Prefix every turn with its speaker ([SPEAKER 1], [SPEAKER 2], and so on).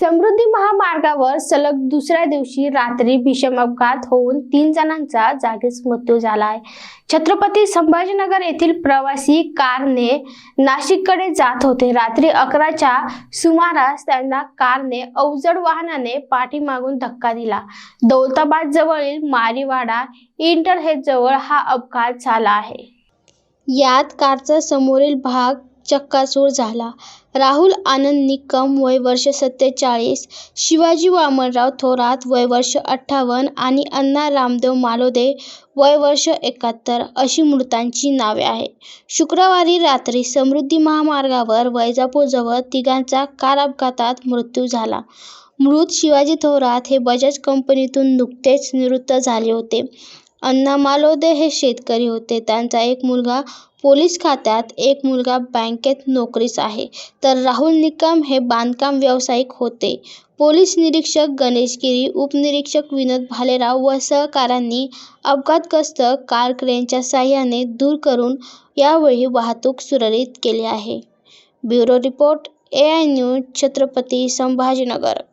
[SPEAKER 1] समृद्धी महामार्गावर सलग दुसऱ्या दिवशी रात्री भीषण अपघात होऊन तीन जणांचा जागीच मृत्यू झाला आहे छत्रपती संभाजीनगर येथील प्रवासी कारने नाशिककडे जात होते. रात्री अकराच्या सुमारास त्यांना कारने अवजड वाहनाने पाठीमागून धक्का दिला. दौलताबाद जवळील मारीवाडा इंटरहेड जवळ हा अपघात झाला आहे. यात कारचा समोरील भाग चक्काचूर झाला. राहुल आनंद निकम वय वर्ष सत्तेचाळीस शिवाजी वामनराव थोरात वय वर्ष अठ्ठावन्न आणि अण्णा रामदेव मालोदे वय वर्ष एकाहत्तर अशी मृतांची नावे आहेत. शुक्रवारी रात्री समृद्धी महामार्गावर वैजापूरजवळ तिघांचा कार अपघातात मृत्यू झाला. मृत शिवाजी थोरात हे बजाज कंपनीतून नुकतेच निवृत्त झाले होते. अण्णा मालोदे हे शेतकरी होते. त्यांचा एक मुलगा पोलीस खात्यात एक मुलगा बँकेत नोकरीस आहे. तर राहुल निकम हे बांधकाम व्यावसायिक होते. पोलीस निरीक्षक गणेश गिरी उपनिरीक्षक विनोद भालेराव व सहकाऱ्यांनी अपघातग्रस्त कार क्रेनच्या साहाय्याने दूर करून यावेळी वाहतूक सुरळीत केली आहे. Bureau report A I news Chhatrapati Sambhajinagar.